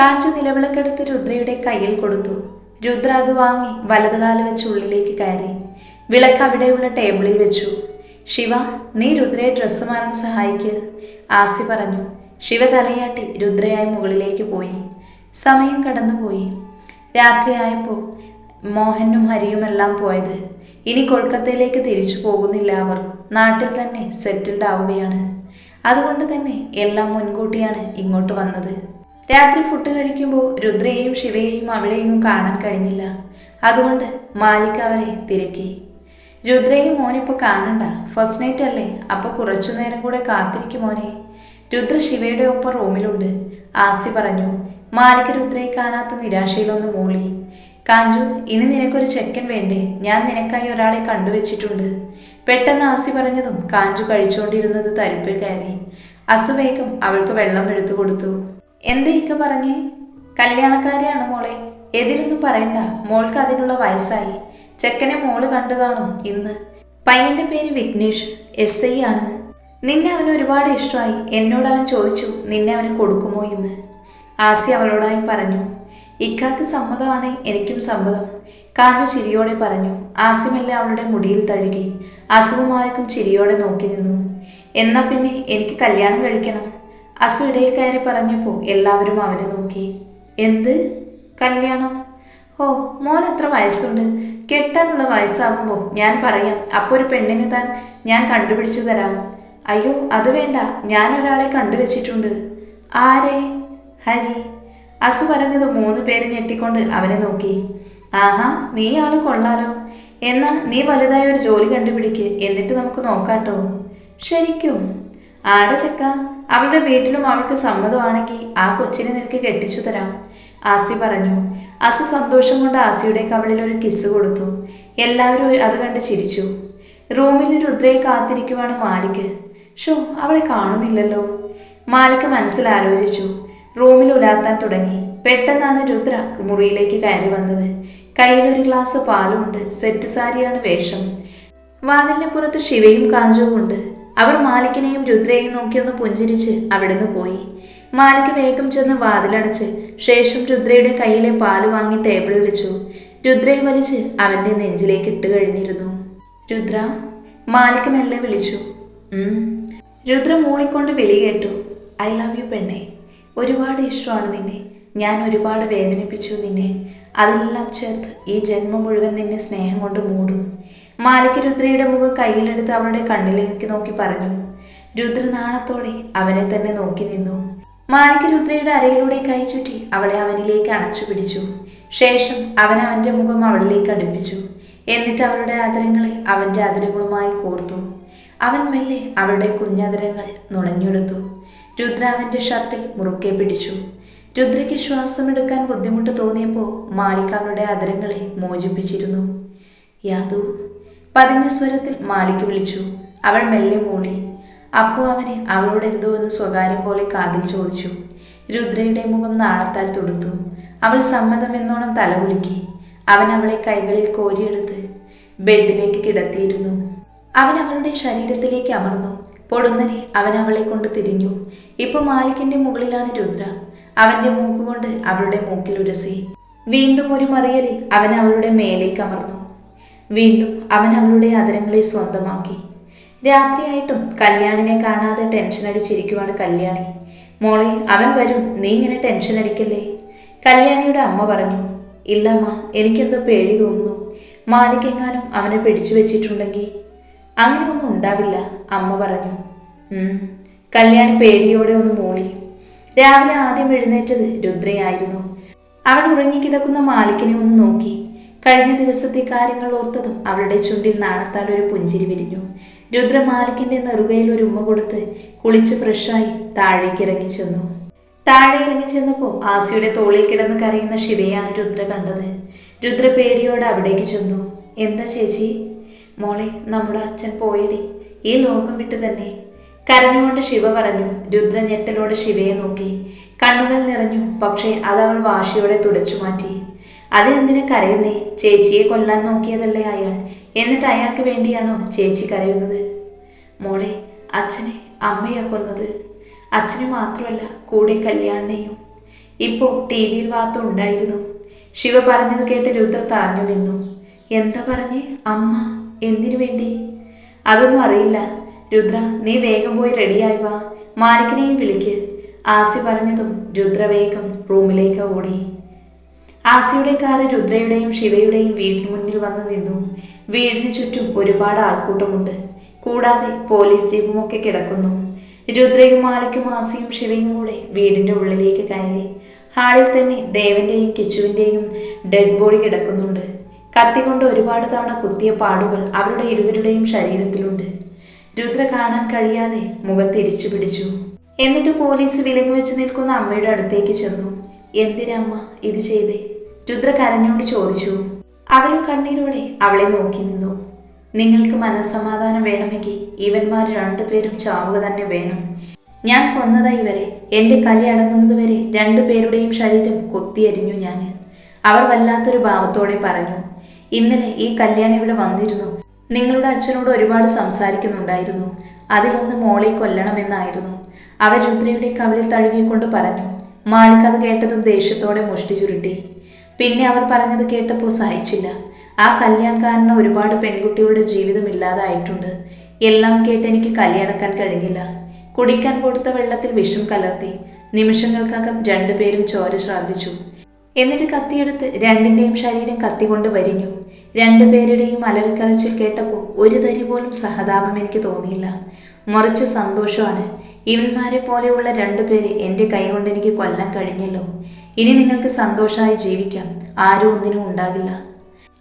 കാഞ്ചു നിലവിളക്കെടുത്ത് രുദ്രയുടെ കയ്യിൽ കൊടുത്തു. രുദ്ര അത് വാങ്ങി വലതുകാൽ വെച്ച് ഉള്ളിലേക്ക് കയറി. വിളക്ക് അവിടെയുള്ള ടേബിളിൽ വെച്ചു. ശിവ നീ രുദ്രയെ ഡ്രസ്സ് മാറാൻ സഹായിക്ക് ആസി പറഞ്ഞു. ശിവ തലയാട്ടി രുദ്രയായി മുകളിലേക്ക് പോയി. സമയം കടന്നുപോയി. രാത്രിയായപ്പോൾ മോഹനും ഹരിയുമെല്ലാം പോയത്. ഇനി കൊൽക്കത്തയിലേക്ക് തിരിച്ചു പോകുന്നില്ല അവർ. നാട്ടിൽ തന്നെ സെറ്റിൽഡ് ആവുകയാണ്. അതുകൊണ്ട് തന്നെ എല്ലാം മുൻകൂട്ടിയാണ് ഇങ്ങോട്ട് വന്നത്. രാത്രി ഫുഡ് കഴിക്കുമ്പോൾ രുദ്രയെയും ശിവയെയും അവിടെയെങ്ങും കാണാൻ കഴിഞ്ഞില്ല. അതുകൊണ്ട് മാലിക് അവരെ തിരക്കി. രുദ്രയും മോനിപ്പോൾ കാണണ്ട. ഫസ്റ്റ് നൈറ്റ് അല്ലേ? അപ്പോൾ കുറച്ചു നേരം കൂടെ കാത്തിരിക്കും മോനെ. രുദ്ര ശിവയുടെ ഒപ്പം റൂമിലുണ്ട്. ആസി പറഞ്ഞു മാലിക് രുദ്രയെ കാണാത്ത നിരാശയിലൊന്ന് മൂളി. കാഞ്ചു ഇനി നിനക്കൊരു ചെക്കൻ വേണ്ടേ? ഞാൻ നിനക്കായി ഒരാളെ കണ്ടുവച്ചിട്ടുണ്ട്. പെട്ടെന്ന് ആസി പറഞ്ഞതും കാഞ്ചു കഴിച്ചുകൊണ്ടിരുന്നത് തരിപ്പിൽ കയറി. അസുവേഗം അവൾക്ക് വെള്ളം എടുത്തു കൊടുത്തു. എന്തേ ഇക്ക പറഞ്ഞേ? കല്യാണക്കാരെയാണ് മോളെ. എതിരൊന്നും പറയണ്ട. മോൾക്ക് അതിനുള്ള വയസ്സായി. ചെക്കനെ മോൾ കണ്ടു കാണും ഇന്ന്. പയ്യന്റെ പേര് വിഘ്നേഷ്. എസ് ഐ ആണ്. നിന്നെ അവന് ഒരുപാട് ഇഷ്ടമായി. എന്നോട് അവൻ ചോദിച്ചു നിന്നെ അവന് കൊടുക്കുമോ എന്ന് ആസി അവളോടായി പറഞ്ഞു ഇക്കാക്ക് സമ്മതമാണ് എനിക്കും സമ്മതം. കാഞ്ചു ചിരിയോടെ പറഞ്ഞു ആസിമെല്ലാം അവളുടെ മുടിയിൽ തഴുകി അസുകുമാർക്കും ചിരിയോടെ നോക്കി നിന്നു. എന്നാ പിന്നെ എനിക്ക് കല്യാണം കഴിക്കണം. അസു ഇടയിൽ കയറി പറഞ്ഞപ്പോൾ എല്ലാവരും അവനെ നോക്കി. എന്ത്? കല്യാണം? ഓ മോൻ എത്ര വയസ്സുണ്ട്? കെട്ടാനുള്ള വയസ്സാകുമ്പോൾ ഞാൻ പറയാം അപ്പോൾ ഒരു പെണ്ണിനെ താൻ ഞാൻ കണ്ടുപിടിച്ചു തരാം. അയ്യോ അത് വേണ്ട ഞാൻ ഒരാളെ കണ്ടുവച്ചിട്ടുണ്ട്. ആരെ? ഹരി. അസു പറഞ്ഞത് മൂന്ന് പേര് ഞെട്ടിക്കൊണ്ട് അവനെ നോക്കി. ആഹാ നീ ആൾ കൊള്ളാലോ. എന്നാ നീ വലുതായ ഒരു ജോലി കണ്ടുപിടിക്ക് എന്നിട്ട് നമുക്ക് നോക്കാട്ടോ. ശരിക്കും? ആടെ ചെക്ക അവളുടെ വീട്ടിലും അവൾക്ക് സമ്മതമാണെങ്കിൽ ആ കൊച്ചിനെ നിനക്ക് കെട്ടിച്ചു തരാം. ആസി പറഞ്ഞു. അസു സന്തോഷം കൊണ്ട് ആസിയുടെ കവളിൽ ഒരു കിസ് കൊടുത്തു. എല്ലാവരും അത് കണ്ട് ചിരിച്ചു. റൂമിൽ രുദ്രയെ കാത്തിരിക്കുവാണ് മാലിക്. ഷോ അവളെ കാണുന്നില്ലല്ലോ. മാലിക് മനസ്സിൽ ആലോചിച്ചു റൂമിൽ ഉലാത്താൻ തുടങ്ങി. പെട്ടെന്നാണ് രുദ്ര മുറിയിലേക്ക് കയറി വന്നത്. കയ്യിൽ ഒരു ഗ്ലാസ് പാലുമുണ്ട് സെറ്റ് സാരിയാണ് വേഷം. വാതിലിന് പുറത്ത് ശിവയും കാഞ്ചവും ഉണ്ട് അവർ മാലിക്കിനെയും രുദ്രയെയും നോക്കിയൊന്ന് പുഞ്ചിരിച്ച് അവിടുന്ന് പോയി. മാലിക് വേഗം ചെന്ന് വാതിലടച്ച് ശേഷം രുദ്രയുടെ കയ്യിലെ പാൽ വാങ്ങി ടേബിളിൽ വെച്ചു. രുദ്രയെ വലിച്ച് അവന്റെ നെഞ്ചിലേക്ക് ഇട്ട് കഴിഞ്ഞിരുന്നു. രുദ്ര മാലിക് മെല്ലെ വിളിച്ചു. രുദ്ര മൂളിക്കൊണ്ട് വിളി കേട്ടു. ഐ ലവ് യു പെണ്ണെ. ഒരുപാട് ഇഷ്ടമാണ് നിന്നെ. ഞാൻ ഒരുപാട് വേദനിപ്പിച്ചു നിന്നെ. അതെല്ലാം ചേർത്ത് ഈ ജന്മം മുഴുവൻ നിന്നെ സ്നേഹം കൊണ്ട് മൂടും. മാലിക് രുദ്രയുടെ മുഖം കയ്യിലെടുത്ത് അവളുടെ കണ്ണിലേക്ക് നോക്കി പറഞ്ഞു. രുദ്ര നാണത്തോടെ അവനെ തന്നെ നോക്കി നിന്നു. മാലിക് രുദ്രയുടെ അരയിലൂടെ കൈ ചുറ്റി അവളെ അവനിലേക്ക് അണച്ചു പിടിച്ചു. ശേഷം അവൻ അവന്റെ മുഖം അവളിലേക്ക് അടുപ്പിച്ചു. എന്നിട്ട് അവളുടെ ആദരങ്ങളെ അവന്റെ ആദരങ്ങളുമായി കോർത്തു. അവൻ മെല്ലെ അവളുടെ കുഞ്ഞാദരങ്ങൾ നുണഞ്ഞെടുത്തു രുദ്ര അവന്റെ ഷർട്ടിൽ മുറുക്കെ പിടിച്ചു. രുദ്രയ്ക്ക് ശ്വാസമെടുക്കാൻ ബുദ്ധിമുട്ട് തോന്നിയപ്പോൾ മാലിക് അവളുടെ ആദരങ്ങളെ മോചിപ്പിച്ചിരുന്നു. യാദു പതിഞ്ഞ സ്വരത്തിൽ മാലിക്ക് വിളിച്ചു. അവൾ മെല്ലെ മൂളി അപ്പോൾ അവന് അവളോട് എന്തോ എന്ന് സ്വകാര്യം പോലെ കാതിൽ ചോദിച്ചു. രുദ്രയുടെ മുഖം നാളത്താൽ തുടുത്തു. അവൾ സമ്മതമെന്നോണം തലകുലുക്കി അവൻ അവളെ കൈകളിൽ കോരിയെടുത്ത് ബെഡിലേക്ക് കിടത്തിയിരുന്നു. അവൻ അവളുടെ ശരീരത്തിലേക്ക് അമർന്നു. പൊടുന്നനെ അവൻ അവളെ കൊണ്ട് തിരിഞ്ഞു. ഇപ്പൊ മാലിക്കിന്റെ മുകളിലാണ് രുദ്ര. അവന്റെ മൂക്കുകൊണ്ട് അവളുടെ മൂക്കിൽ ഉരസി. വീണ്ടും ഒരു മറിയലിൽ അവൻ അവളുടെ മേലേക്ക് അമർന്നു. വീണ്ടും അവൻ അവളുടെ അതരങ്ങളെ സ്വന്തമാക്കി. രാത്രിയായിട്ടും കല്യാണിനെ കാണാതെ ടെൻഷൻ അടിച്ചിരിക്കുവാണ് കല്യാണി. മോളെ അവൻ വരും. നീ ഇങ്ങനെ ടെൻഷൻ അടിക്കല്ലേ? കല്യാണിയുടെ അമ്മ പറഞ്ഞു ഇല്ലമ്മ എനിക്കെന്തോ പേടി തോന്നുന്നു. മാലിക്കെങ്ങാനും അവനെ പിടിച്ചു വെച്ചിട്ടുണ്ടെങ്കിൽ? അങ്ങനെയൊന്നും ഉണ്ടാവില്ല അമ്മ പറഞ്ഞു. കല്യാണി പേടിയോടെ ഒന്ന് മൂളി. രാവിലെ ആദ്യം എഴുന്നേറ്റത് രുദ്രയായിരുന്നു. അവൻ ഉറങ്ങിക്കിടക്കുന്ന മാലിക്കിനെ ഒന്ന് നോക്കി. കഴിഞ്ഞ ദിവസത്തെ കാര്യങ്ങൾ ഓർത്തതും അവളുടെ ചുണ്ടിൽ നാണത്താൽ ഒരു പുഞ്ചിരി വിരിഞ്ഞു. രുദ്രമാലിക്കിന്റെ നെറുകയിൽ ഒരു ഉമ്മ കൊടുത്ത് കുളിച്ച് ഫ്രഷായി താഴേക്ക് ഇറങ്ങി ചെന്നു. താഴെ ഇറങ്ങി ചെന്നപ്പോൾ ആസിയുടെ തോളിൽ കിടന്ന് കരയുന്ന ശിവയാണ് രുദ്ര കണ്ടത്. രുദ്ര പേടിയോടെ അവിടേക്ക് ചെന്നു. എന്താ ചേച്ചി? മോളെ നമ്മുടെ അച്ഛൻ പോയിടി. ഈ ലോകം വിട്ട് തന്നെ. കരഞ്ഞുകൊണ്ട് ശിവ പറഞ്ഞു. രുദ്ര ഞെട്ടലോടെ ശിവയെ നോക്കി. കണ്ണുകൾ നിറഞ്ഞു. പക്ഷേ അത് അവൾ വാശിയോടെ തുടച്ചു മാറ്റി. അതിനെന്തിനെ കരയുന്നേ? ചേച്ചിയെ കൊല്ലാൻ നോക്കിയതല്ലേ അയാൾ. എന്നിട്ട് അയാൾക്ക് വേണ്ടിയാണോ ചേച്ചി കരയുന്നത്? മോളെ അച്ഛനെ അമ്മയാ കൊന്നത്. അച്ഛനെ മാത്രമല്ല കൂടെ കല്യാണിനെയും. ഇപ്പോൾ ടി വിയിൽ വാർത്ത ഉണ്ടായിരുന്നു. ശിവ പറഞ്ഞത് കേട്ട് രുദ്ര തറഞ്ഞു നിന്നു. എന്താ പറഞ്ഞേ? അമ്മ എന്തിനു വേണ്ടി? അതൊന്നും അറിയില്ല. രുദ്ര നീ വേഗം പോയി റെഡിയായി വാ. മാലിക്കിനെയും വിളിക്ക്. ആസി പറഞ്ഞതും രുദ്ര വേഗം റൂമിലേക്ക് ഓടി. ആസിയുടെ കാറ് രുദ്രയുടെയും ശിവയുടെയും വീടിന് മുന്നിൽ വന്ന് നിന്നു. വീടിന് ചുറ്റും ഒരുപാട് ആൾക്കൂട്ടമുണ്ട്. കൂടാതെ പോലീസ് ജീപ്പും ഒക്കെ കിടക്കുന്നു. രുദ്രയും മാലയ്ക്കും ആസിയും ശിവയും കൂടെ വീടിന്റെ ഉള്ളിലേക്ക് കയറി. ഹാളിൽ തന്നെ ദേവന്റെയും കിച്ചുവിന്റെയും ഡെഡ് ബോഡി കിടക്കുന്നുണ്ട്. കത്തിക്കൊണ്ട് ഒരുപാട് തവണ കുത്തിയ പാടുകൾ അവരുടെ ഇരുവരുടെയും ശരീരത്തിലുണ്ട്. രുദ്ര കാണാൻ കഴിയാതെ മുഖം തിരിച്ചു പിടിച്ചു. എന്നിട്ട് പോലീസ് വിലങ്ങ് വെച്ച് നിൽക്കുന്ന അമ്മയുടെ അടുത്തേക്ക് ചെന്നു. എന്തിനമ്മ ഇത് ചെയ്തേ? രുദ്ര കരഞ്ഞോണ്ട് ചോദിച്ചു അവരും കണ്ണീരോടെ അവളെ നോക്കി നിന്നു. നിങ്ങൾക്ക് മനസ്സമാധാനം വേണമെങ്കിൽ ഇവന്മാർ രണ്ടുപേരും ചാവുക തന്നെ വേണം. ഞാൻ കൊന്നതായി ഇവരെ എന്റെ കലി അടങ്ങുന്നത് വരെ രണ്ടുപേരുടെയും ശരീരം കൊത്തിയരിഞ്ഞു ഞാൻ. അവർ വല്ലാത്തൊരു ഭാവത്തോടെ പറഞ്ഞു ഇന്നലെ ഈ കല്യാണം ഇവിടെ വന്നിരുന്നു. നിങ്ങളുടെ അച്ഛനോട് ഒരുപാട് സംസാരിക്കുന്നുണ്ടായിരുന്നു. അതിലൊന്ന് മോളെ കൊല്ലണമെന്നായിരുന്നു. അവർ രുദ്രയുടെ കവിളിൽ തഴുകിക്കൊണ്ട് പറഞ്ഞു മാലിക് അത് കേട്ടതും ദേഷ്യത്തോടെ മുഷ്ടി ചുരുട്ടി. പിന്നെ അവർ പറഞ്ഞത് കേട്ടപ്പോൾ സഹിച്ചില്ല. ആ കല്യാൺ കാരണം ഒരുപാട് പെൺകുട്ടികളുടെ ജീവിതം ഇല്ലാതായിട്ടുണ്ട്. എല്ലാം കേട്ട് എനിക്ക് കല്യാണക്കാൻ കഴിഞ്ഞില്ല. കുടിക്കാൻ കൊടുത്ത വെള്ളത്തിൽ വിഷം കലർത്തി നിമിഷങ്ങൾക്കകം രണ്ടുപേരും ചോര ശ്രദ്ധിച്ചു. എന്നിട്ട് കത്തിയെടുത്ത് രണ്ടിന്റെയും ശരീരം കത്തികൊണ്ട് വരിഞ്ഞു. രണ്ടുപേരുടെയും അലറിക്കരച്ചിൽ കേട്ടപ്പോൾ ഒരു തരി പോലും സഹതാപം എനിക്ക് തോന്നിയില്ല. മറിച്ച് സന്തോഷമാണ്. ഇവന്മാരെ പോലെയുള്ള രണ്ടുപേരെ എന്റെ കൈകൊണ്ട് എനിക്ക് കൊല്ലാൻ കഴിഞ്ഞല്ലോ. ഇനി നിങ്ങൾക്ക് സന്തോഷമായി ജീവിക്കാം. ആരും ഒന്നിനും ഉണ്ടാകില്ല.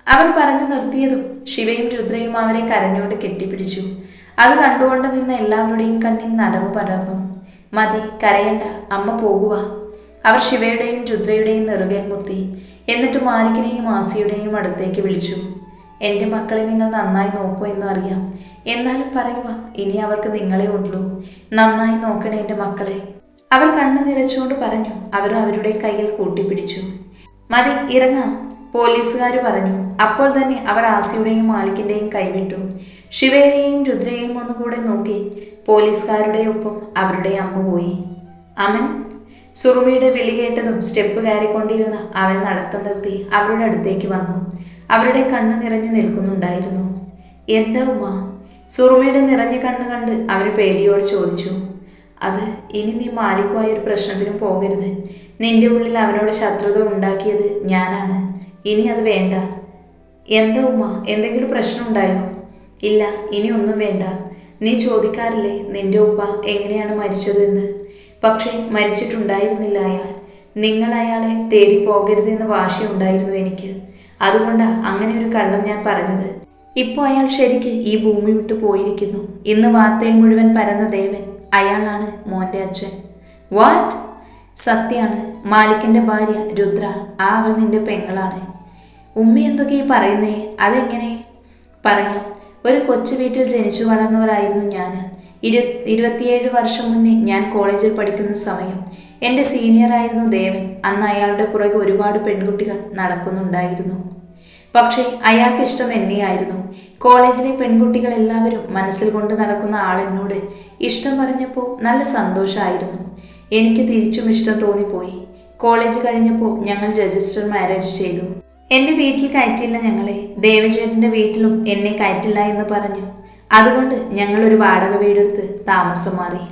അവർ പറഞ്ഞു നിർത്തിയതും ശിവയും രുദ്രയും അവരെ കരഞ്ഞോട് കെട്ടിപ്പിടിച്ചു. അത് കണ്ടുകൊണ്ട് നിന്ന എല്ലാവരുടെയും കണ്ണിൽ നനവ് പടർന്നു. മതി കരയണ്ട. അമ്മ പോകുക അവർ ശിവയുടെയും രുദ്രയുടെയും നെറുകയിൽ മുത്തി. എന്നിട്ട് മാലിക്കിനെയും ആസിയുടെയും അടുത്തേക്ക് വിളിച്ചു. എന്റെ മക്കളെ നിങ്ങൾ നന്നായി നോക്കൂ എന്നറിയാം എന്നാലും പറയുക ഇനി അവർക്ക് നിങ്ങളെ ഉള്ളൂ. നന്നായി നോക്കണേ എന്റെ മക്കളെ. അവർ കണ്ണു നിറച്ചുകൊണ്ട് പറഞ്ഞു അവർ അവരുടെ കയ്യിൽ കൂട്ടിപ്പിടിച്ചു. മതി ഇറങ്ങാം പോലീസുകാർ പറഞ്ഞു. അപ്പോൾ തന്നെ അവർ ആസിയുടെയും മാലിക്കിന്റെയും കൈവിട്ടു. ശിവയുടെയും രുദ്രയെയും ഒന്നുകൂടെ നോക്കി പോലീസുകാരുടെ ഒപ്പം അവരുടെ അമ്മ പോയി. അമൻ സുറുമിയുടെ വിളി കേട്ടതും സ്റ്റെപ്പ് കയറിക്കൊണ്ടിരുന്ന അവൻ നടത്തം നിർത്തി അവരുടെ അടുത്തേക്ക് വന്നു. അവരുടെ കണ്ണു നിറഞ്ഞു നിൽക്കുന്നുണ്ടായിരുന്നു. എന്താ ഉമ്മ? സുറുമിയുടെ നിറഞ്ഞ കണ്ണ് കണ്ട് അവർ പേടിയോട് ചോദിച്ചു അത് ഇനി നീ മാലിക്കുമായ ഒരു പ്രശ്നത്തിനും പോകരുത്. നിന്റെ ഉള്ളിൽ അവനോട് ശത്രുത ഉണ്ടാക്കിയത് ഞാനാണ്. ഇനി അത് വേണ്ട. എന്താ ഉമ്മ? എന്തെങ്കിലും പ്രശ്നം ഉണ്ടായോ? ഇല്ല ഇനി ഒന്നും വേണ്ട. നീ ചോദിക്കാറില്ലേ നിന്റെ ഉപ്പ എങ്ങനെയാണ് മരിച്ചതെന്ന്? പക്ഷേ മരിച്ചിട്ടുണ്ടായിരുന്നില്ല അയാൾ. നിങ്ങൾ അയാളെ തേടി പോകരുതെന്ന് വാശിയുണ്ടായിരുന്നു എനിക്ക്. അതുകൊണ്ടാണ് അങ്ങനെ ഒരു കള്ളം ഞാൻ പറഞ്ഞത്. ഇപ്പോൾ അയാൾ ശരിക്ക് ഈ ഭൂമി വിട്ടു പോയിരിക്കുന്നു. ഇന്ന് വാർത്തയിൽ മുഴുവൻ പരന്ന ദേവൻ അയാളാണ് മോന്റെ അച്ഛൻ. വാട്ട് സത്യാണ്. മാലിക്കിന്റെ ഭാര്യ രുദ്ര ആ അവൾ നിന്റെ പെങ്ങളാണ്. ഉമ്മ ഈ പറയുന്നേ? അതെങ്ങനെ? പറയാം. ഒരു കൊച്ചു വീട്ടിൽ ജനിച്ചു വളർന്നവരായിരുന്നു ഞാൻ ഇരു ഇരുപത്തിയേഴ് വർഷം മുന്നേ ഞാൻ കോളേജിൽ പഠിക്കുന്ന സമയം എന്റെ സീനിയറായിരുന്നു ദേവൻ. അന്ന് അയാളുടെ പുറകെ ഒരുപാട് പെൺകുട്ടികൾ നടക്കുന്നുണ്ടായിരുന്നു. പക്ഷേ അയാൾക്ക് ഇഷ്ടം എന്നെയായിരുന്നു. കോളേജിലെ പെൺകുട്ടികൾ എല്ലാവരും മനസ്സിൽ കൊണ്ട് നടക്കുന്ന ആളെന്നോട് ഇഷ്ടം പറഞ്ഞപ്പോൾ നല്ല സന്തോഷമായിരുന്നു എനിക്ക് തിരിച്ചും ഇഷ്ടം തോന്നിപ്പോയി. കോളേജ് കഴിഞ്ഞപ്പോൾ ഞങ്ങൾ രജിസ്റ്റർ മാരേജ് ചെയ്തു. എന്റെ വീട്ടിൽ കയറ്റില്ല ഞങ്ങളെ. ദേവചേട്ടന്റെ വീട്ടിലും എന്നെ കയറ്റില്ല എന്ന് പറഞ്ഞു. അതുകൊണ്ട് ഞങ്ങൾ ഒരു വാടക വീടെടുത്ത് താമസം മാറി.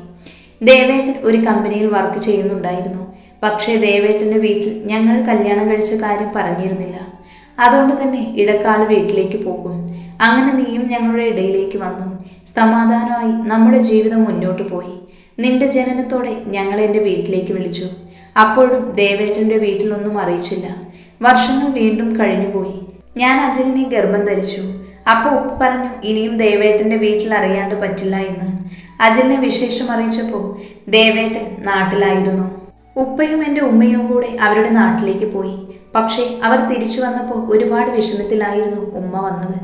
ദേവേട്ടൻ ഒരു കമ്പനിയിൽ വർക്ക് ചെയ്യുന്നുണ്ടായിരുന്നു. പക്ഷേ ദേവേട്ടന്റെ വീട്ടിൽ ഞങ്ങൾ കല്യാണം കഴിച്ച കാര്യം പറഞ്ഞിരുന്നില്ല. അതുകൊണ്ട് തന്നെ ഇടക്കാട് വീട്ടിലേക്ക് പോകും. അങ്ങനെ നീയും ഞങ്ങളുടെ ഇടയിലേക്ക് വന്നു. സമാധാനമായി നമ്മുടെ ജീവിതം മുന്നോട്ട് പോയി. നിന്റെ ജനനത്തോടെ ഞങ്ങൾ എന്റെ വീട്ടിലേക്ക് വിളിച്ചു. അപ്പോഴും ദേവേട്ടന്റെ വീട്ടിലൊന്നും അറിയിച്ചില്ല. വർഷങ്ങൾ വീണ്ടും കഴിഞ്ഞുപോയി. ഞാൻ അജലിനെ ഗർഭം ധരിച്ചു. അപ്പോൾ ഉപ്പ് പറഞ്ഞു ഇനിയും ദേവേട്ടന്റെ വീട്ടിൽ അറിയാണ്ട് പറ്റില്ല എന്ന്. അജലിനെ വിശേഷം അറിയിച്ചപ്പോൾ ദേവേട്ടൻ നാട്ടിലായിരുന്നു. ഉപ്പയും എന്റെ ഉമ്മയും കൂടെ അവരുടെ നാട്ടിലേക്ക് പോയി. പക്ഷേ അവർ തിരിച്ചു വന്നപ്പോൾ ഒരുപാട് വിഷമത്തിലായിരുന്നു ഉമ്മ വന്നത്.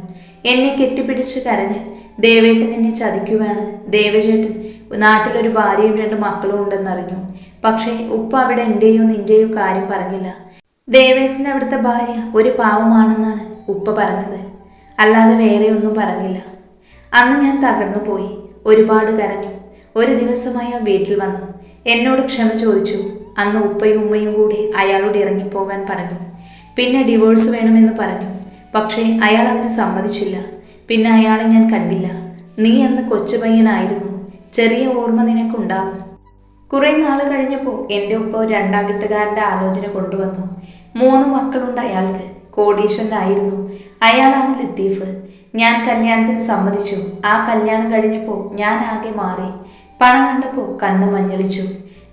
എന്നെ കെട്ടിപ്പിടിച്ച് കരഞ്ഞ് ദേവേട്ടൻ എന്നെ ചതിക്കുകയാണ് ദേവചേട്ടൻ നാട്ടിലൊരു ഭാര്യയും രണ്ട് മക്കളും ഉണ്ടെന്നറിഞ്ഞു. പക്ഷേ ഉപ്പ അവിടെ എന്റെയോ നിന്റെയോ കാര്യം പറഞ്ഞില്ല. ദേവേട്ടൻ അവിടുത്തെ ഭാര്യ ഒരു പാവമാണെന്നാണ് ഉപ്പ പറഞ്ഞത്. അല്ലാതെ വേറെ ഒന്നും പറഞ്ഞില്ല. അന്ന് ഞാൻ തകർന്നു പോയി. ഒരുപാട് കരഞ്ഞു. ഒരു ദിവസം അയാൾ വീട്ടിൽ വന്നു. എന്നോട് ക്ഷമ ചോദിച്ചു. അന്ന് ഉപ്പയും ഉമ്മയും കൂടി അയാളോട് ഇറങ്ങിപ്പോകാൻ പറഞ്ഞു. പിന്നെ ഡിവോഴ്സ് വേണമെന്ന് പറഞ്ഞു. പക്ഷേ അയാൾ അതിന് സമ്മതിച്ചില്ല. പിന്നെ അയാളെ ഞാൻ കണ്ടില്ല. നീ അന്ന് കൊച്ചു പയ്യനായിരുന്നു. ചെറിയ ഓർമ്മ നിനക്കുണ്ടാകും. കുറേ നാൾ കഴിഞ്ഞപ്പോൾ എന്റെ ഉപ്പ ഒരു രണ്ടാം ആലോചന കൊണ്ടുവന്നു. മൂന്ന് മക്കളുണ്ട് അയാൾക്ക്. കോടീശ്വരനായിരുന്നു. അയാളാണ് ലത്തീഫ്. ഞാൻ കല്യാണത്തിന് സമ്മതിച്ചു. ആ കല്യാണം കഴിഞ്ഞപ്പോൾ ഞാൻ ആകെ മാറി. പണം കണ്ടപ്പോൾ കണ്ണ് മഞ്ഞളിച്ചു.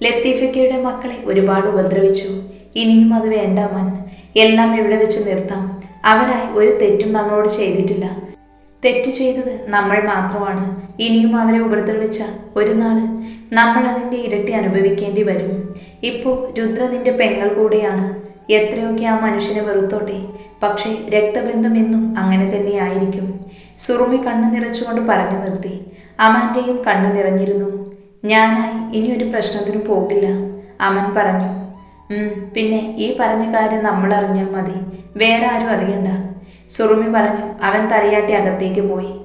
ലത്തീഫയ്ക്കയുടെ മക്കളെ ഒരുപാട് ഉപദ്രവിച്ചു. ഇനിയും അത് വേണ്ട മൻ എല്ലാം ഇവിടെ വെച്ച് നിർത്താം. അവരായി ഒരു തെറ്റും നമ്മളോട് ചെയ്തിട്ടില്ല. തെറ്റ് ചെയ്തത് നമ്മൾ മാത്രമാണ്. ഇനിയും അവരെ ഉപദ്രവിച്ച ഒരു നാൾ നമ്മൾ അതിന്റെ ഇരട്ടി അനുഭവിക്കേണ്ടി വരും. ഇപ്പോൾ രുദ്ര നിന്റെ പെങ്ങൾ കൂടെയാണ്. എത്രയൊക്കെ ആ മനുഷ്യനെ വെറുത്തോട്ടെ. പക്ഷേ രക്തബന്ധം എന്നും അങ്ങനെ തന്നെയായിരിക്കും സുറുമി കണ്ണു നിറച്ചുകൊണ്ട് പറഞ്ഞു നിർത്തി. അമാന്റെയും കണ്ണു നിറഞ്ഞിരുന്നു. ഞാനായി ഇനിയൊരു പ്രശ്നത്തിനും പോകില്ല. അമൻ പറഞ്ഞു. "ഉം, പിന്നെ ഈ പറഞ്ഞ കാര്യം നമ്മൾ അറിഞ്ഞാൽ മതി. വേറെ ആരും അറിയണ്ട. സുറുമി പറഞ്ഞു. അവൻ തലയാട്ടി അകത്തേക്ക് പോയി.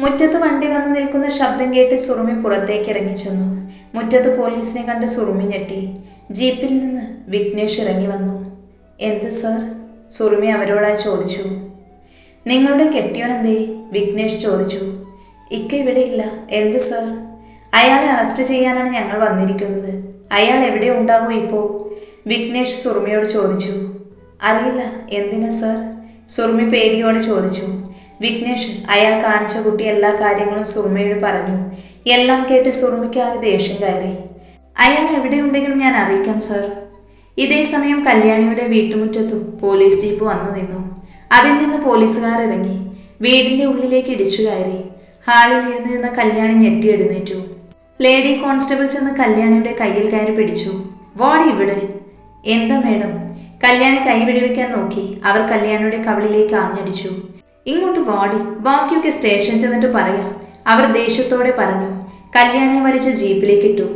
മുറ്റത്ത് വണ്ടി വന്ന് നിൽക്കുന്ന ശബ്ദം കേട്ട് സുറുമി പുറത്തേക്ക് ഇറങ്ങി ചെന്നു. മുറ്റത്ത് പോലീസിനെ കണ്ട് സുറുമി ഞെട്ടി. ജീപ്പിൽ നിന്ന് വിഘ്നേഷ് ഇറങ്ങി വന്നു. എന്ത് സർ? സുറുമി അവരോടായി ചോദിച്ചു. നിങ്ങളുടെ കെട്ടിയോനെന്തേ വിഘ്നേഷ് ചോദിച്ചു. ഇക്ക ഇവിടെ ഇല്ല. എന്ത് സർ? അയാളെ അറസ്റ്റ് ചെയ്യാനാണ് ഞങ്ങൾ വന്നിരിക്കുന്നത്. അയാൾ എവിടെ ഉണ്ടാകും ഇപ്പോൾ വിഘ്നേഷ് സുറുമിയോട് ചോദിച്ചു. അറിയില്ല. എന്തിനാ സർ? സുറുമി പേടിയോട് ചോദിച്ചു. വിഘ്നേഷ് അയാൾ കാണിച്ച കുട്ടി എല്ലാ കാര്യങ്ങളും സുറുമയോട് പറഞ്ഞു. എല്ലാം കേട്ട് സുറുമിക്കാകെ ദേഷ്യം കയറി. അയാൾ എവിടെയുണ്ടെങ്കിലും ഞാൻ അറിയിക്കാം സർ. ഇതേ സമയം കല്യാണിയുടെ വീട്ടുമുറ്റത്തും പോലീസ് ജീപ്പ് വന്നു നിന്നു. അതിൽ നിന്ന് പോലീസുകാർ ഇറങ്ങി. വീടിന്റെ ഉള്ളിലേക്ക് ഇടിച്ചു കയറി. ഹാളിൽ ഇരുന്നിരുന്ന കല്യാണി ഞെട്ടി എഴുന്നേറ്റു. ലേഡി കോൺസ്റ്റബിൾ ചെന്ന് കല്യാണിയുടെ കയ്യിൽ കയറി പിടിച്ചു. വാടി ഇവിടെ. എന്താ മേഡം? കല്യാണി കൈ വിടുവിക്കാൻ നോക്കി. അവർ കല്യാണിയുടെ കവിളിലേക്ക് ആഞ്ഞടിച്ചു. ഇങ്ങോട്ട് വാടി. ബാക്കിയൊക്കെ സ്റ്റേഷനിൽ ചെന്നിട്ട് പറയാം. അവർ ദേഷ്യത്തോടെ പറഞ്ഞു. കല്യാണിയെ വലിച്ച് ജീപ്പിലേക്ക് ഇട്ടു.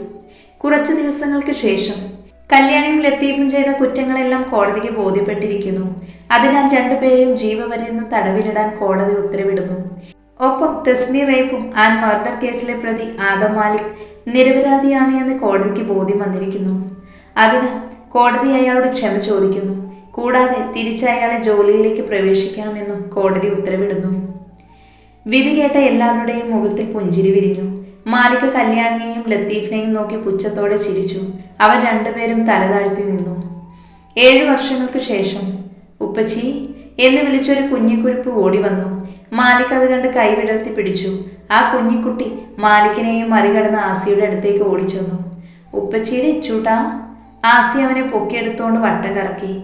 കുറച്ച് ദിവസങ്ങൾക്ക് ശേഷം കല്യാണിയും ലത്തീഫും ചെയ്ത കുറ്റങ്ങളെല്ലാം കോടതിക്ക് ബോധ്യപ്പെട്ടിരിക്കുന്നു. അതിനാൽ രണ്ടുപേരെയും ജീവപര്യന്തം തടവിലിടാൻ കോടതി ഉത്തരവിടുന്നു. ഒപ്പം തെസ്നി റേപ്പും ആൻഡ് മർഡർ കേസിലെ പ്രതി ആദം മാലിക് നിരപരാധിയാണ് എന്ന് കോടതിക്ക് ബോധ്യം വന്നിരിക്കുന്നു. അതിന് കോടതി അയാളോട് ക്ഷമ ചോദിക്കുന്നു. കൂടാതെ തിരിച്ച് അയാളെ ജോലിയിലേക്ക് പ്രവേശിക്കണമെന്നും കോടതി ഉത്തരവിടുന്നു. വിധി കേട്ട എല്ലാവരുടെയും മുഖത്തിൽ പുഞ്ചിരി വിരിഞ്ഞു. മാലിക കല്യാണിയെയും ലത്തീഫിനെയും നോക്കി പുച്ഛത്തോടെ ചിരിച്ചു. അവർ രണ്ടുപേരും തലതാഴ്ത്തി നിന്നു. ഏഴു വർഷങ്ങൾക്ക് ശേഷം ഉപ്പച്ചി എന്ന് വിളിച്ചൊരു കുഞ്ഞിക്കുരുപ്പ് ഓടി വന്നു. മാലിക് അത് കണ്ട് കൈവിടർത്തി പിടിച്ചു. ആ കുഞ്ഞിക്കുട്ടി മാലിക്കിനെയും മറികടന്ന് ആസിയുടെ അടുത്തേക്ക് ഓടിച്ചെന്നു. ഉപ്പച്ചിയുടെ ഇച്ചൂട്ടാ. ആസി അവനെ പൊക്കിയെടുത്തോണ്ട് വട്ടം കറക്കി.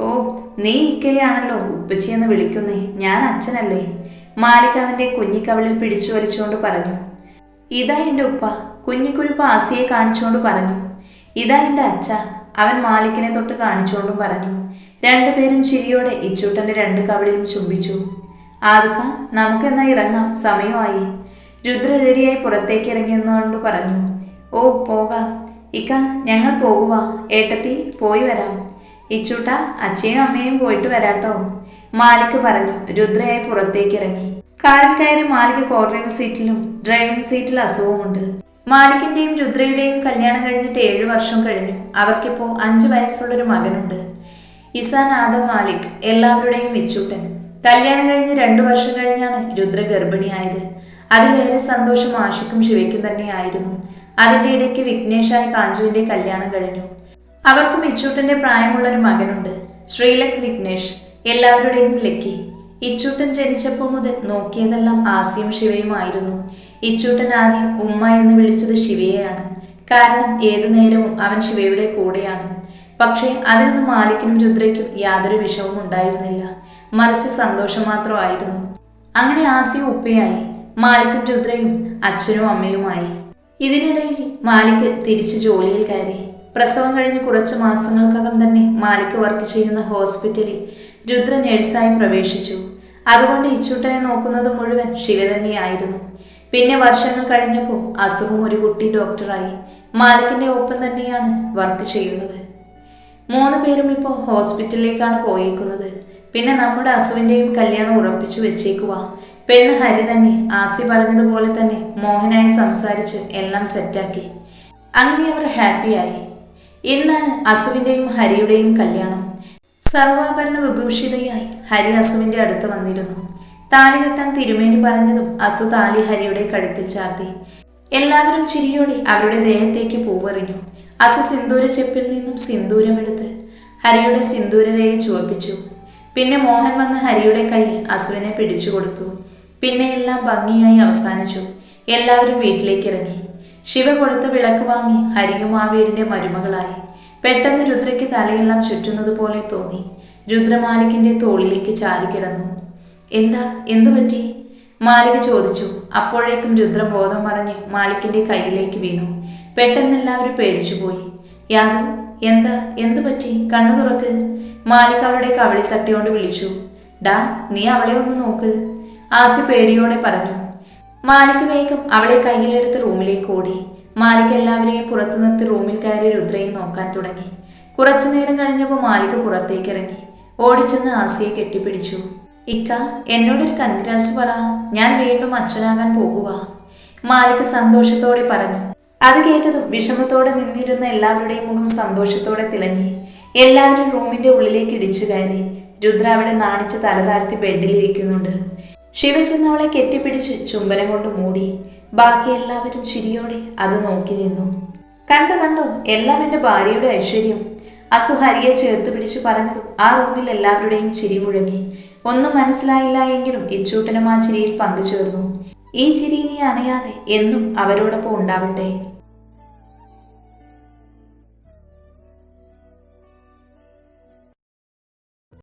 ഓ നീ ഇക്കയാണല്ലോ ഉപ്പച്ചി എന്ന് വിളിക്കുന്നേ. ഞാൻ അച്ഛനല്ലേ. മാലിക് അവന്റെ കുഞ്ഞിക്കവളിൽ പിടിച്ചു വലിച്ചുകൊണ്ട് പറഞ്ഞു. ഇതാ എന്റെ ഉപ്പ. കുഞ്ഞിക്കുരുപ്പ് ആസിയെ കാണിച്ചുകൊണ്ട് പറഞ്ഞു. ഇതാ എന്റെ അച്ഛ. അവൻ മാലിക്കിനെ തൊട്ട് കാണിച്ചുകൊണ്ടും പറഞ്ഞു. രണ്ടുപേരും ചിരിയോടെ ഇച്ചൂട്ടന്റെ രണ്ട് കവിളിലും ചുംബിച്ചു. ആദ്ക്ക നമുക്കെന്നാ ഇറങ്ങാം. സമയമായി. രുദ്ര റെഡിയായി പുറത്തേക്ക് ഇറങ്ങിയെന്നുകൊണ്ട് പറഞ്ഞു. ഓ പോകാം. ഇക്ക ഞങ്ങൾ പോകുക ഏട്ടത്തി പോയി വരാം. ഇച്ചൂട്ട അച്ഛയും അമ്മയും പോയിട്ട് വരാട്ടോ. മാലിക് പറഞ്ഞു. രുദ്രയായി പുറത്തേക്ക് ഇറങ്ങി. കാറിൽ കയറി മാലിക് കോർണർ സീറ്റിലും ഡ്രൈവിംഗ് സീറ്റിൽ അസുഖമുണ്ട്. മാലിക്കിന്റെയും രുദ്രയുടെയും കല്യാണം കഴിഞ്ഞിട്ട് ഏഴു വർഷം കഴിഞ്ഞു. അവർക്കിപ്പോ അഞ്ചു വയസ്സുള്ളൊരു മകനുണ്ട്. ഇസാൻ ആദം മാലിക് എല്ലാവരുടെയും ഇച്ചൂട്ടൻ. കല്യാണം കഴിഞ്ഞ് രണ്ടു വർഷം കഴിഞ്ഞാണ് രുദ്ര ഗർഭിണിയായത്. അതിലേറെ സന്തോഷം ആഷിക്കും ശിവയ്ക്കും തന്നെയായിരുന്നു. അതിന്റെ ഇടയ്ക്ക് വിഘ്നേഷായി കാഞ്ചുവിന്റെ കല്യാണം കഴിഞ്ഞു. അവർക്ക് മിച്ചൂട്ടന്റെ പ്രായമുള്ള ഒരു മകനുണ്ട്. ശ്രീലക് വിഘ്നേഷ്. എല്ലാവരുടെയും ലക്കി. ഇച്ചൂട്ടൻ ജനിച്ചപ്പോൾ മുതൽ നോക്കിയതെല്ലാം ആസിയും ശിവയുമായിരുന്നു. ഇച്ചൂട്ടൻ ആദ്യം ഉമ്മ എന്ന് വിളിച്ചത് ശിവയെയാണ്. കാരണം ഏതു നേരവും അവൻ ശിവയുടെ കൂടെയാണ്. പക്ഷേ അതിനൊന്നും മാലിക്കിനും രുദ്രയ്ക്കും യാതൊരു വിഷവും ഉണ്ടായിരുന്നില്ല. മറിച്ച് സന്തോഷം മാത്രമായിരുന്നു. അങ്ങനെ ആസി ഉപ്പയായി മാലിക്കും രുദ്രയും അച്ഛനും അമ്മയുമായി. ഇതിനിടയിൽ മാലിക് തിരിച്ച് ജോലിയിൽ കയറി. പ്രസവം കഴിഞ്ഞ് കുറച്ച് മാസങ്ങൾക്കകം തന്നെ മാലിക് വർക്ക് ചെയ്യുന്ന ഹോസ്പിറ്റലിൽ രുദ്ര നഴ്സായി പ്രവേശിച്ചു. അതുകൊണ്ട് ഇച്ചൂട്ടനെ നോക്കുന്നത് മുഴുവൻ ശിവ തന്നെയായിരുന്നു. പിന്നെ വർഷങ്ങൾ കഴിഞ്ഞപ്പോൾ അസുഖം ഒരു കുട്ടി ഡോക്ടറായി. മാലിക്കിന്റെ ഒപ്പം തന്നെയാണ് വർക്ക് ചെയ്യുന്നത്. മൂന്ന് പേരും ഇപ്പോൾ ഹോസ്പിറ്റലിലേക്കാണ് പോയേക്കുന്നത്. പിന്നെ നമ്മുടെ അസുവിന്റെയും കല്യാണം ഉറപ്പിച്ചു വെച്ചേക്കുക പെണ്ണ് ഹരി തന്നെ ആസി പറഞ്ഞതുപോലെ തന്നെ മോഹനായി സംസാരിച്ച് എല്ലാം സെറ്റാക്കി. അങ്ങനെ അവർ ഹാപ്പിയായി ഇന്നാണ് അസുവിന്റെയും ഹരിയുടെയും കല്യാണം? സർവാഭരണ വിഭൂഷിതയായി ഹരി അസുവിന്റെ അടുത്ത് വന്നിരുന്നു. താലി കെട്ടാൻ തിരുമേനി പറഞ്ഞതും അസു താലി ഹരിയുടെ കഴുത്തിൽ ചാർത്തി. എല്ലാവരും ചിരിയോടെ അവരുടെ ദേഹത്തേക്ക് പൂവെറിഞ്ഞു. അസു സിന്ദൂര ചെപ്പിൽ നിന്നും സിന്ദൂരമെടുത്ത് ഹരിയുടെ സിന്ദൂരരേഖ ചുവപ്പിച്ചു. പിന്നെ മോഹൻ വന്ന് ഹരിയുടെ കയ്യിൽ അസുവിനെ പിടിച്ചു കൊടുത്തു. പിന്നെ എല്ലാം ഭംഗിയായി അവസാനിച്ചു. എല്ലാവരും വീട്ടിലേക്ക് ഇറങ്ങി. ശിവ കൊടുത്ത വിളക്ക് വാങ്ങി ഹരിയും ആ വീടിന്റെ മരുമകളായി. പെട്ടെന്ന് രുദ്രയ്ക്ക് തലയെല്ലാം ചുറ്റുന്നത് പോലെ തോന്നി. രുദ്ര മാലിക്കിന്റെ തോളിലേക്ക് ചാരിക്കിടന്നു എന്താ? എന്തു പറ്റി? മാലിക ചോദിച്ചു. അപ്പോഴേക്കും രുദ്ര ബോധം പറഞ്ഞ് മാലിക്കിന്റെ കയ്യിലേക്ക് വീണു. പെട്ടെന്ന് എല്ലാവരും പേടിച്ചുപോയി. യാദവ് എന്താ? എന്തു പറ്റി? കണ്ണു തുറക്ക്. മാലിക് അവളുടെ കവിളിൽ തട്ടിയോണ്ട് വിളിച്ചു. ഡാ നീ അവളെ ഒന്ന് നോക്ക്. ആസി പേടിയോടെ പറഞ്ഞു. മാലിക് വേഗം അവളെ കയ്യിലെടുത്ത് റൂമിലേക്ക് ഓടി. മാലിക് എല്ലാവരെയും പുറത്തു നിർത്തി റൂമിൽ കയറി രുദ്രയെ നോക്കാൻ തുടങ്ങി. കുറച്ചു നേരം കഴിഞ്ഞപ്പോൾ മാലിക് പുറത്തേക്ക് ഇറങ്ങി. ഓടിച്ചെന്ന് ആസിയെ കെട്ടിപ്പിടിച്ചു. ഇക്ക എന്നോടൊരു കൺഗ്രാറ്റ്സ് പറ. ഞാൻ വീണ്ടും അച്ഛനാകാൻ പോകുക മാലിക് സന്തോഷത്തോടെ പറഞ്ഞു. അത് കേട്ടതും വിഷമത്തോടെ നിന്നിരുന്ന എല്ലാവരുടെയും മുഖം സന്തോഷത്തോടെ തിളങ്ങി. എല്ലാവരും റൂമിന്റെ ഉള്ളിലേക്ക് ഇടിച്ചു കയറി. രുദ്ര അവിടെ നാണിച്ച് തലതാഴ്ത്തി ബെഡിലിരിക്കുന്നുണ്ട് ശിവ ചെന്ന് അവളെ കെട്ടിപ്പിടിച്ച് ചുംബനം കൊണ്ട് മൂടി. ബാക്കി എല്ലാവരും ചിരിയോടെ അത് നോക്കി നിന്നു. കണ്ടോ കണ്ടോ എല്ലാം എന്റെ ഭാര്യയുടെ ഐശ്വര്യം. അസുഹരിയെ ചേർത്ത് പിടിച്ച് പറഞ്ഞതും ആ റൂമിൽ എല്ലാവരുടെയും ചിരി മുഴങ്ങി. ഒന്നും മനസ്സിലായില്ല എങ്കിലും ഇച്ചൂട്ടനും ആ ചിരിയിൽ പങ്കുചേർന്നു. ഈ ചിരി നീ അണയാതെ എന്നും അവരോടൊപ്പം ഉണ്ടാവട്ടെ